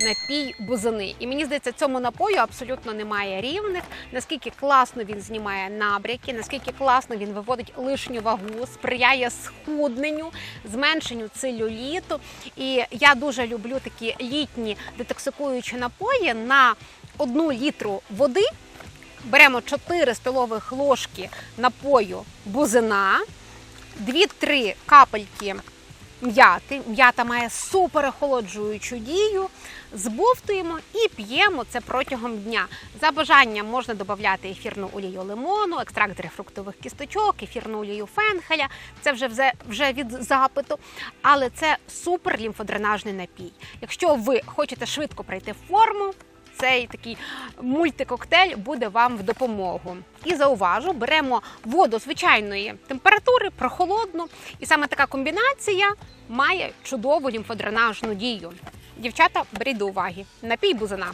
напій бузини. І мені здається, цьому напою абсолютно немає рівних. Наскільки класно він знімає набряки, наскільки класно він виводить лишню вагу, сприяє схудненню, зменшенню целюліту. І я дуже люблю такі літні детоксикуючі напої на одну літру води. Беремо 4 столових ложки напою бузина, 2-3 капельки м'яти. М'ята має супер охолоджуючу дію. Збовтуємо і п'ємо це протягом дня. За бажанням можна додати ефірну олію лимону, екстракт грейпфруктових кісточок, ефірну олію фенхеля. Це вже, вже від запиту. Але це супер лімфодренажний напій. Якщо ви хочете швидко прийти в форму, цей такий мультикоктейль буде вам в допомогу. І зауважу, беремо воду звичайної температури, прохолодну, і саме така комбінація має чудову лімфодренажну дію. Дівчата, беріть до уваги. Напій бузина.